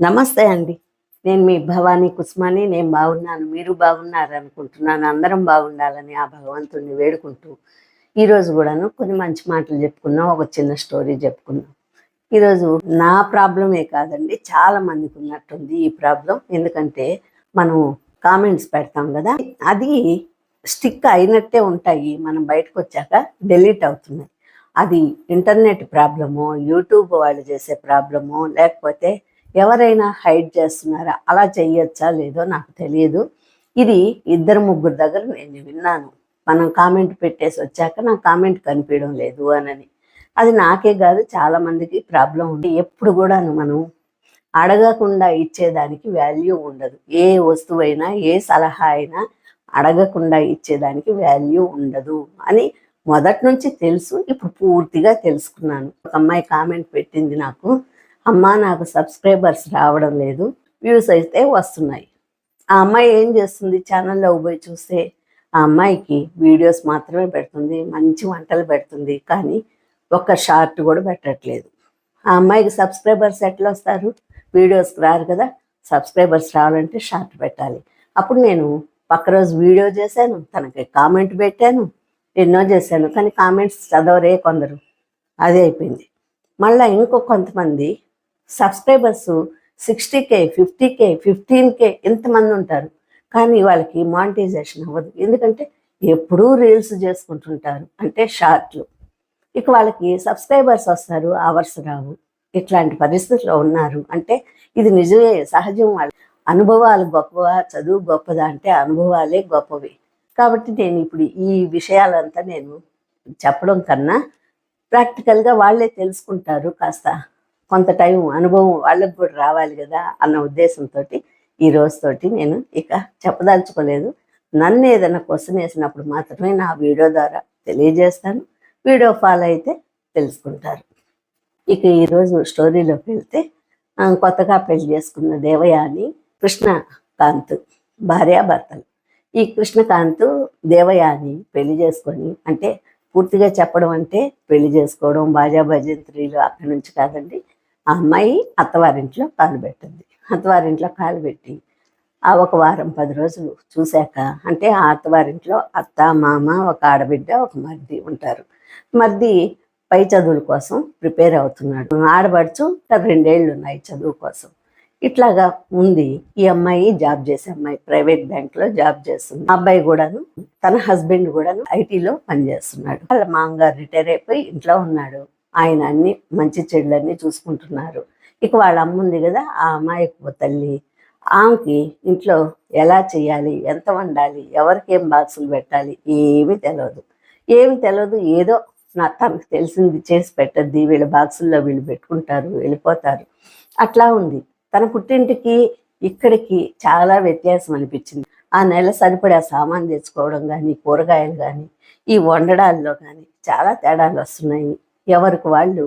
నమస్తే అండి. నేను మీ భవానీ కుస్మాని నేను బాగున్నాను. మీరు బాగున్నారు అనుకుంటున్నాను. అందరం బాగుండాలని ఆ భగవంతుడిని వేడుకుంటూ ఈరోజు కూడాను కొన్ని మంచి మాటలు చెప్పుకున్నాం ఒక చిన్న స్టోరీ చెప్పుకున్నాం. ఈరోజు నా ప్రాబ్లమే కాదండి చాలా మందికి ఉన్నట్టుంది ఈ ప్రాబ్లం. ఎందుకంటే మనం కామెంట్స్ పెడతాం కదా అది స్టిక్ అయినట్టే ఉంటాయి. మనం బయటకు వచ్చాక డెలీట్ అవుతున్నాయి. అది ఇంటర్నెట్ ప్రాబ్లమో యూట్యూబ్ వాళ్ళు చేసే ప్రాబ్లమో లేకపోతే ఎవరైనా హైడ్ చేస్తున్నారా? అలా చేయొచ్చా లేదో నాకు తెలియదు. ఇది ఇద్దరు ముగ్గురు దగ్గర నేను విన్నాను. మనం కామెంట్ పెట్టేసి వచ్చాక నా కామెంట్ కనిపించడం లేదు అనని. అది నాకే కాదు చాలా మందికి ప్రాబ్లం ఉంది. ఎప్పుడు కూడాను మనం అడగకుండా ఇచ్చేదానికి వాల్యూ ఉండదు. ఏ వస్తువైనా ఏ సలహా అయినా అడగకుండా ఇచ్చేదానికి వాల్యూ ఉండదు అని మొదటి నుంచి తెలుసు ఇప్పుడు పూర్తిగా తెలుసుకున్నాను. ఒక అమ్మాయి కామెంట్ పెట్టింది నాకు. అమ్మా నాకు సబ్స్క్రైబర్స్ రావడం లేదు. వ్యూస్ అయితే వస్తున్నాయి. ఆ అమ్మాయి ఏం చేస్తుంది? ఛానల్లో పోయి చూస్తే ఆ అమ్మాయికి వీడియోస్ మాత్రమే పెడుతుంది మంచి వంటలు పెడుతుంది కానీ ఒక్క షార్ట్ కూడా పెట్టట్లేదు. ఆ అమ్మాయికి సబ్స్క్రైబర్స్ ఎట్లా వస్తారు వీడియోస్కి రారు కదా సబ్స్క్రైబర్స్ రావాలంటే షార్ట్ పెట్టాలి. అప్పుడు నేను పక్క రోజు వీడియో చేశాను తనకి కామెంట్ పెట్టాను ఎన్నో చేశాను కానీ కామెంట్స్ చదవరే కొందరు. అదే అయిపోయింది. మళ్ళీ ఇంకో కొంతమంది subscribers sixty K fifty K fifteen K ఇంతమంది ఉంటారు. కానీ వాళ్ళకి మానిటైజేషన్ అవ్వదు. ఎందుకంటే ఎప్పుడూ రీల్స్ చేసుకుంటుంటారు. అంటే షార్ట్లు. ఇక వాళ్ళకి సబ్స్క్రైబర్స్ వస్తారు అవర్స్ రావు. ఇట్లాంటి పరిస్థితిలో ఉన్నారు. అంటే ఇది నిజమే సహజం వాళ్ళ అనుభవాలు గొప్పవా చదువు గొప్పదా అంటే అనుభవాలే గొప్పవి. కాబట్టి నేను ఇప్పుడు ఈ విషయాలంతా నేను చెప్పడం కన్నా ప్రాక్టికల్గా వాళ్ళే తెలుసుకుంటారు కాస్త కొంత టైం అనుభవం వాళ్ళకి కూడా రావాలి కదా అన్న ఉద్దేశంతో ఈ రోజుతోటి నేను ఇక చెప్పదలుచుకోలేదు. నన్ను ఏదైనా క్వశ్చన్ వేసినప్పుడు మాత్రమే నా వీడియో ద్వారా తెలియజేస్తాను. వీడియో ఫాలో అయితే తెలుసుకుంటారు. ఇక ఈరోజు స్టోరీలోకి వెళ్తే కొత్తగా పెళ్ళి చేసుకున్న దేవయాని కృష్ణకాంత్ భార్యాభర్తలు. ఈ కృష్ణకాంత్ దేవయాని పెళ్ళి చేసుకొని అంటే పూర్తిగా చెప్పడం అంటే పెళ్ళి చేసుకోవడం బాజా భజంత్రీలు అక్కడి నుంచి కాదండి ఆ అమ్మాయి అత్తవారింట్లో కాలు పెట్టింది. అత్తవారింట్లో కాలు పెట్టి ఆ ఒక వారం పది రోజులు చూశాక అంటే ఆ అత్తవారింట్లో అత్త మామ ఒక ఆడబిడ్డ ఒక మర్ది ఉంటారు. మర్ది పై చదువుల కోసం ప్రిపేర్ అవుతున్నాడు. ఆడబడుచు రెండేళ్ళు ఉన్నాయి చదువు కోసం. ఇట్లాగా ఉంది. ఈ అమ్మాయి జాబ్ చేసే అమ్మాయి ప్రైవేట్ బ్యాంక్లో జాబ్ చేస్తుంది. ఆ అబ్బాయి కూడాను తన హస్బెండ్ కూడాను ఐటీలో పనిచేస్తున్నాడు. వాళ్ళ మామగారు రిటైర్ అయిపోయి ఇంట్లో ఉన్నాడు. ఆయన అన్ని మంచి చెడులన్నీ చూసుకుంటున్నారు. ఇక వాళ్ళ అమ్మ ఉంది కదా ఆ అమ్మాయికి తల్లి. ఆమెకి ఇంట్లో ఎలా చేయాలి ఎంత వండాలి ఎవరికి ఏం బాక్సులు పెట్టాలి ఏమీ తెలియదు ఏమి తెలియదు ఏదో నా తనకు తెలిసింది చేసి పెట్టద్ది వీళ్ళ బాక్సుల్లో వీళ్ళు పెట్టుకుంటారు వెళ్ళిపోతారు. అట్లా ఉంది. తన పుట్టింటికి ఇక్కడికి చాలా వ్యత్యాసం అనిపించింది. ఆ నెల సరిపడా సామాన్ తెచ్చుకోవడం కానీ కూరగాయలు కానీ ఈ వండడాల్లో కానీ చాలా తేడాలు వస్తున్నాయి. ఎవరికి వాళ్ళు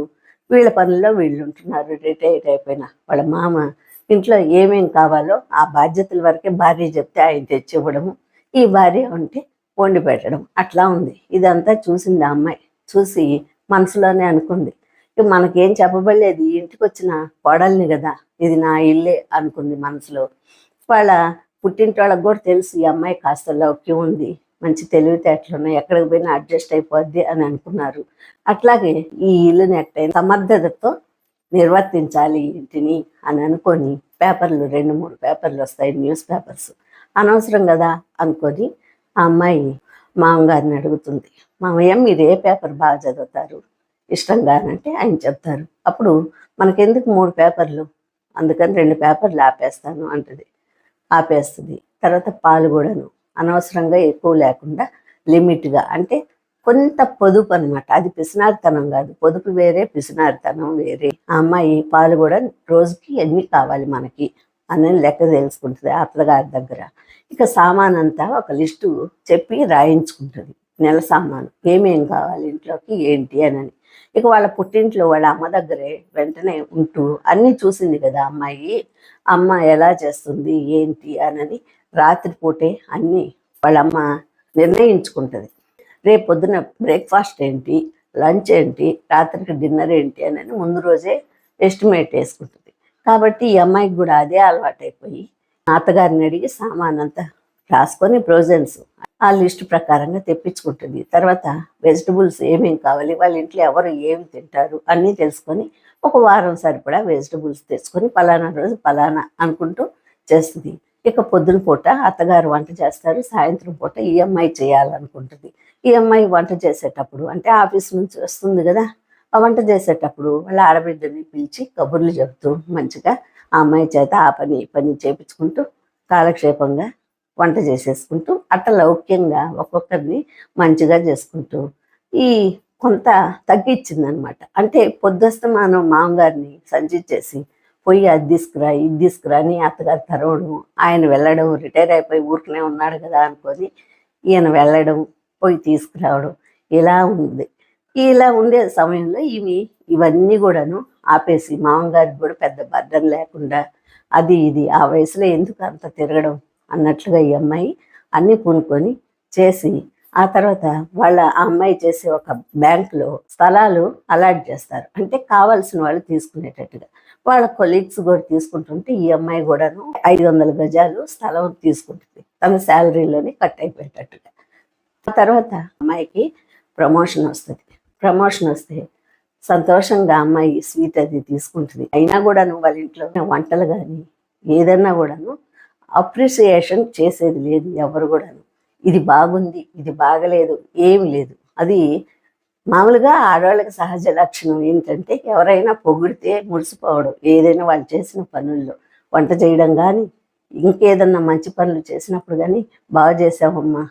వీళ్ళ పనుల్లో వీళ్ళు ఉంటున్నారు రిటైర్ అయిపోయిన వాళ్ళ మామ. ఇంట్లో ఏమేం కావాలో ఆ బాధ్యతల వరకే భార్య చెప్తే ఆయన తెచ్చి ఇవ్వడము. ఈ భార్య ఉంటే వండి పెట్టడం అట్లా ఉంది. ఇదంతా చూసింది ఆ అమ్మాయి. చూసి మనసులోనే అనుకుంది. ఇక మనకేం చెప్పబడలేదు. ఇంటికి వచ్చిన కోడల్ని కదా ఇది నా ఇల్లే అనుకుంది మనసులో. వాళ్ళ పుట్టింటి వాళ్ళకి కూడా తెలుసు ఈ అమ్మాయి కాస్త లౌక్యం ఉంది. మంచి తెలివితేటలు ఉన్నాయి ఎక్కడికి పోయినా అడ్జస్ట్ అయిపోద్ది అని అనుకున్నారు. అట్లాగే ఈ ఇల్లుని ఎట్టయినా సమర్థతతో నిర్వర్తించాలి ఇంటిని అని అనుకొని పేపర్లు రెండు మూడు పేపర్లు వస్తాయి న్యూస్ పేపర్స్. అనవసరం కదా అనుకొని ఆ అమ్మాయి మామగారిని అడుగుతుంది. మామయ్య మీరు ఏ పేపర్ బాగా చదువుతారు? ఇష్టంగా అంటే ఆయన చెప్తారు. అప్పుడు మనకెందుకు మూడు పేపర్లు? అందుకని రెండు పేపర్లు ఆపేస్తాను అంటది. ఆపేస్తుంది. తర్వాత పాలు కూడాను అనవసరంగా ఎక్కువ లేకుండా లిమిట్గా. అంటే కొంత పొదుపు అనమాట అది పిసినారితనం కాదు. పొదుపు వేరే పిసినారితనం వేరే. ఆ అమ్మాయి పాలు కూడా రోజుకి ఎన్ని కావాలి మనకి అని లెక్క తెలుసుకుంటుంది అత్తగారి దగ్గర. ఇక సామాన్ అంతా ఒక లిస్టు చెప్పి రాయించుకుంటుంది. నెల సామాను. ఏమేం కావాలి ఇంట్లోకి ఏంటి అని ఇక వాళ్ళ పుట్టింట్లో వాళ్ళ అమ్మ దగ్గరే వెంటనే ఉంటూ అన్నీ చూసింది కదా అమ్మాయి. అమ్మ ఎలా చేస్తుంది ఏంటి అనని రాత్రిపూటే అన్నీ వాళ్ళ అమ్మ నిర్ణయించుకుంటుంది. రేపు పొద్దున బ్రేక్ఫాస్ట్ ఏంటి లంచ్ ఏంటి రాత్రికి డిన్నర్ ఏంటి అని ముందు రోజే ఎస్టిమేట్ వేసుకుంటుంది కాబట్టి ఈ అమ్మాయికి కూడా అదే అలవాటైపోయి అత్తగారిని అడిగి సామాన్ అంతా రాసుకొని ప్రొవిజన్స్ ఆ లిస్ట్ ప్రకారంగా తెప్పించుకుంటుంది. తర్వాత వెజిటబుల్స్ ఏమేమి కావాలి వాళ్ళ ఇంట్లో ఎవరు ఏమి తింటారు అన్నీ తెలుసుకొని ఒక వారం సరిపడా వెజిటబుల్స్ తెచ్చుకొని పలానా రోజు పలానా అనుకుంటూ చేస్తుంది. ఇక పొద్దున పూట అత్తగారు వంట చేస్తారు సాయంత్రం పూట ఈ అమ్మాయి చేయాలనుకుంటుంది. ఈ అమ్మాయి వంట చేసేటప్పుడు అంటే ఆఫీస్ నుంచి వస్తుంది కదా ఆ వంట చేసేటప్పుడు వాళ్ళ ఆడబిడ్డని పిలిచి కబుర్లు చెబుతూ మంచిగా ఆ అమ్మాయి చేత ఆ పని ఈ పని చేపించుకుంటూ కాలక్షేపంగా వంట చేసేసుకుంటూ అట్ట లౌక్యంగా ఒక్కొక్కరిని మంచిగా చేసుకుంటూ ఈ కొంత తగ్గించింది అనమాట అంటే పొద్దుస్తమానం మామగారిని చేసి పోయి అది తీసుకురా ఇది తీసుకురా అని అత్తగారు తరవడం ఆయన వెళ్ళడం రిటైర్ అయిపోయి ఊరికనే ఉన్నాడు కదా అనుకొని ఈయన వెళ్ళడం పోయి తీసుకురావడం ఇలా ఉంది. ఇలా ఉండే సమయంలో ఇవి ఇవన్నీ కూడాను ఆపేసి మామగారికి కూడా పెద్ద బర్ధం లేకుండా అది ఇది ఆ వయసులో ఎందుకు అంత తిరగడం అన్నట్లుగా ఈ అమ్మాయి అన్నీ పూనుకొని చేసి ఆ తర్వాత వాళ్ళ ఆ అమ్మాయి చేసే ఒక బ్యాంకులో స్థలాలు అలాట్ చేస్తారు. అంటే కావాల్సిన వాళ్ళు తీసుకునేటట్టుగా. వాళ్ళ కొలీగ్స్ కూడా తీసుకుంటుంటే ఈ అమ్మాయి కూడాను ఐదు వందల గజాలు స్థలం తీసుకుంటుంది. తన శాలరీలోనే కట్ అయిపోయేటట్టుగా. ఆ తర్వాత అమ్మాయికి ప్రమోషన్ వస్తుంది. ప్రమోషన్ వస్తే సంతోషంగా అమ్మాయి స్వీట్ అది తీసుకుంటుంది. అయినా కూడాను వాళ్ళ ఇంట్లో వంటలు కానీ ఏదన్నా కూడాను అప్రిసియేషన్ చేసేది లేదు ఎవరు కూడాను. ఇది బాగుంది ఇది బాగలేదు ఏమి లేదు. అది మామూలుగా ఆడవాళ్ళకి సహజ లక్షణం ఏంటంటే ఎవరైనా పొగిడితే మురిసిపోవడం. ఏదైనా వాళ్ళు చేసిన పనుల్లో వంట చేయడం కానీ ఇంకేదన్నా మంచి పనులు చేసినప్పుడు కానీ బాగా చేసావమ్మా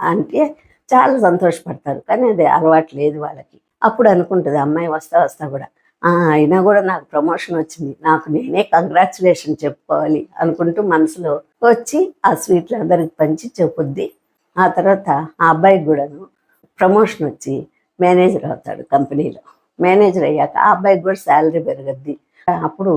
అంటే చాలా సంతోషపడతారు. కానీ అది అలవాటు లేదు వాళ్ళకి. అప్పుడు అనుకుంటుంది అమ్మాయి వస్తా వస్తా కూడా. అయినా కూడా నాకు ప్రమోషన్ వచ్చింది. నాకు నేనే కంగ్రాచులేషన్ చెప్పుకోవాలి అనుకుంటూ మనసులో వచ్చి ఆ స్వీట్లు అందరికి పంచి చెప్పుద్ది ఆ తర్వాత ఆ అబ్బాయికి కూడాను ప్రమోషన్ వచ్చి మేనేజర్ అవుతాడు కంపెనీలో. మేనేజర్ అయ్యాక ఆ అబ్బాయికి కూడా శాలరీ పెరగద్ది. అప్పుడు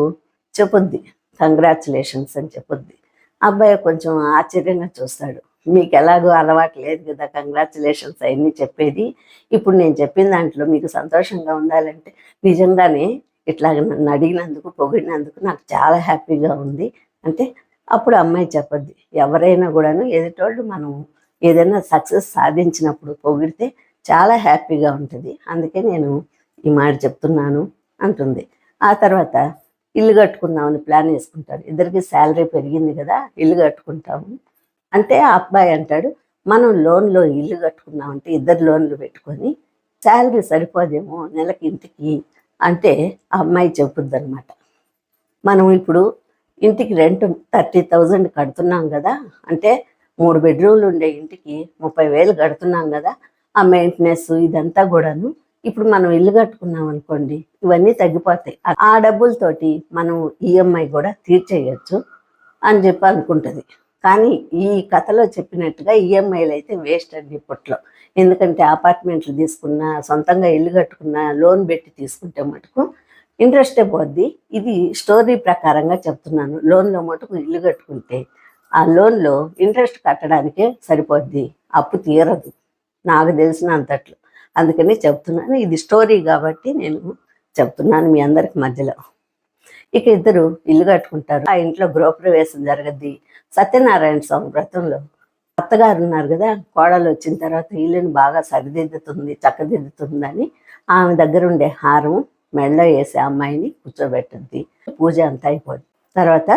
చెప్పుద్ది కంగ్రాచులేషన్స్ అని చెప్పుద్ది. ఆ అబ్బాయి కొంచెం ఆశ్చర్యంగా చూస్తాడు. మీకు ఎలాగో అలవాటు లేదు కదా కంగ్రాచులేషన్స్ అవన్నీ చెప్పేది. ఇప్పుడు నేను చెప్పిన దాంట్లో మీకు సంతోషంగా ఉండాలంటే నిజంగానే ఇట్లాగ నన్ను అడిగినందుకు పొగిడినందుకు నాకు చాలా హ్యాపీగా ఉంది. అంటే అప్పుడు అమ్మాయి చెప్పద్ది ఎవరైనా కూడాను ఎదుటోళ్ళు మనం ఏదైనా సక్సెస్ సాధించినప్పుడు పొగిడితే చాలా హ్యాపీగా ఉంటుంది. అందుకే నేను ఈ మాట చెప్తున్నాను అంటుంది. ఆ తర్వాత ఇల్లు కట్టుకుందామని ప్లాన్ వేసుకుంటారు ఇద్దరికి శాలరీ పెరిగింది కదా ఇల్లు కట్టుకుంటాము అంటే ఆ అబ్బాయి అంటాడు మనం లోన్లో ఇల్లు కట్టుకుందామంటే ఇద్దరు లోన్లు పెట్టుకొని శాలరీ సరిపోదేమో నెలకి ఇంటికి అంటే ఆ అమ్మాయి చెప్పుద్ది అనమాట మనం ఇప్పుడు ఇంటికి రెంట్ థర్టీ థౌజండ్ కడుతున్నాం కదా అంటే మూడు బెడ్రూమ్లు ఉండే ఇంటికి ముప్పై వేలు కడుతున్నాం కదా ఆ మెయింటెనెన్స్ ఇదంతా కూడాను. ఇప్పుడు మనం ఇల్లు కట్టుకున్నాం అనుకోండి ఇవన్నీ తగ్గిపోతాయి. ఆ- డబ్బులతోటి మనం ఈఎంఐ కూడా తీర్చేయచ్చు అని చెప్పి అనుకుంటుంది. కానీ ఈ కథలో చెప్పినట్టుగా ఈఎంఐలు అయితే వేస్ట్ అండి ఇప్పట్లో. ఎందుకంటే అపార్ట్మెంట్లు తీసుకున్నా సొంతంగా ఇల్లు కట్టుకున్నా లోన్ పెట్టి తీసుకుంటే మటుకు ఇంట్రెస్టే పోద్ది. ఇది స్టోరీ ప్రకారంగా చెప్తున్నాను. లోన్లో మటుకు ఇల్లు కట్టుకుంటే ఆ లోన్లో ఇంట్రెస్ట్ కట్టడానికే సరిపోద్ది. అప్పు తీరదు. నాకు తెలిసినంతట్లు. అందుకని చెప్తున్నాను. ఇది స్టోరీ కాబట్టి నేను చెప్తున్నాను మీ అందరికి మధ్యలో. ఇక ఇద్దరు ఇల్లు కట్టుకుంటారు. ఆ ఇంట్లో గృహప్రవేశం జరగద్ది. సత్యనారాయణ స్వామి వ్రతంలో అత్తగారు ఉన్నారు కదా కోడలు వచ్చిన తర్వాత ఇల్లుని బాగా సరిదిద్దుతుంది చక్కదిద్దుతుందని ఆమె దగ్గర ఉండే హారం మెళ్ళ వేసి అమ్మాయిని కూర్చోబెట్టుద్ది. పూజ అంతా అయిపోద్ది. తర్వాత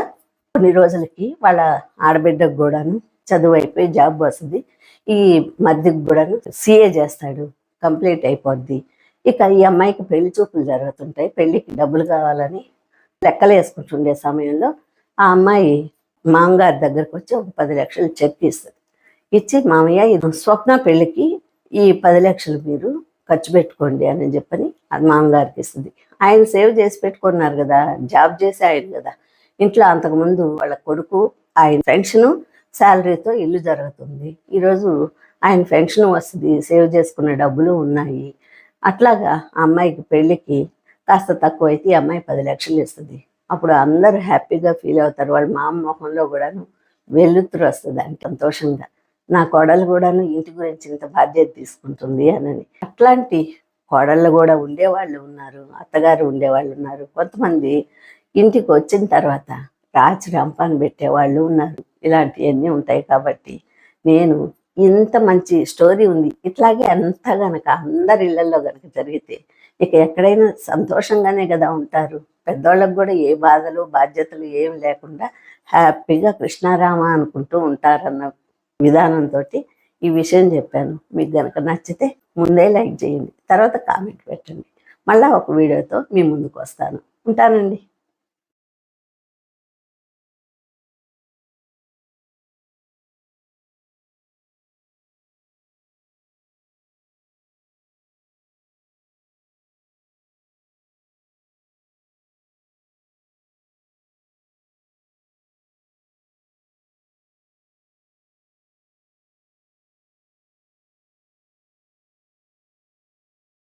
కొన్ని రోజులకి వాళ్ళ ఆడబిడ్డకు కూడాను చదువు అయిపోయి జాబ్ వస్తుంది. ఈ మధ్యకి కూడాను సిఏ చేస్తాడు. కంప్లీట్ అయిపోద్ది. ఇక ఈ అమ్మాయికి పెళ్ళి చూపులు జరుగుతుంటాయి. పెళ్ళికి డబ్బులు కావాలని లెక్కలు వేసుకుంటుండే సమయంలో ఆ అమ్మాయి మామగారి దగ్గరకు వచ్చి ఒక పది లక్షలు చెక్ ఇస్తుంది. ఇచ్చి మామయ్య ఇది స్వప్న పెళ్ళికి ఈ పది లక్షలు మీరు ఖర్చు పెట్టుకోండి అని చెప్పని అది మామగారికి ఇస్తుంది. ఆయన సేవ్ చేసి పెట్టుకున్నారు కదా. జాబ్ చేసి ఆయన కదా. ఇంట్లో అంతకుముందు వాళ్ళ కొడుకు ఆయన పెన్షను శాలరీతో ఇల్లు జరుగుతుంది. ఈరోజు ఆయన పెన్షన్ వస్తుంది సేవ్ చేసుకున్న డబ్బులు ఉన్నాయి. అట్లాగా ఆ అమ్మాయికి పెళ్ళికి కాస్త తక్కువ అయితే ఈ అమ్మాయి పది లక్షలు ఇస్తుంది. అప్పుడు అందరూ హ్యాపీగా ఫీల్ అవుతారు. వాళ్ళ మా మొహంలో కూడాను వెల్లుతురు వస్తుంది అని సంతోషంగా. నా కోడలు కూడాను ఇంటి గురించి ఇంత బాధ్యత తీసుకుంటుంది అని అట్లాంటి కోడళ్ళు కూడా ఉండేవాళ్ళు ఉన్నారు. అత్తగారు ఉండేవాళ్ళు ఉన్నారు. కొంతమంది ఇంటికి వచ్చిన తర్వాత రాచి రంపాన్ని పెట్టేవాళ్ళు ఉన్నారు. ఇలాంటివన్నీ ఉంటాయి కాబట్టి నేను ఇంత మంచి స్టోరీ ఉంది. ఇట్లాగే అంత గనక అందరి ఇళ్ళలో గనక జరిగితే ఇక ఎక్కడైనా సంతోషంగానే కదా ఉంటారు. పెద్దోళ్ళకు కూడా ఏ బాధలు బాధ్యతలు ఏమి లేకుండా హ్యాపీగా కృష్ణారామ అనుకుంటూ ఉంటారన్న విధానంతో ఈ విషయం చెప్పాను. మీకు గనక నచ్చితే ముందే లైక్ చేయండి. తర్వాత కామెంట్ పెట్టండి. మళ్ళా ఒక వీడియోతో మీ ముందుకు వస్తాను. ఉంటానండి.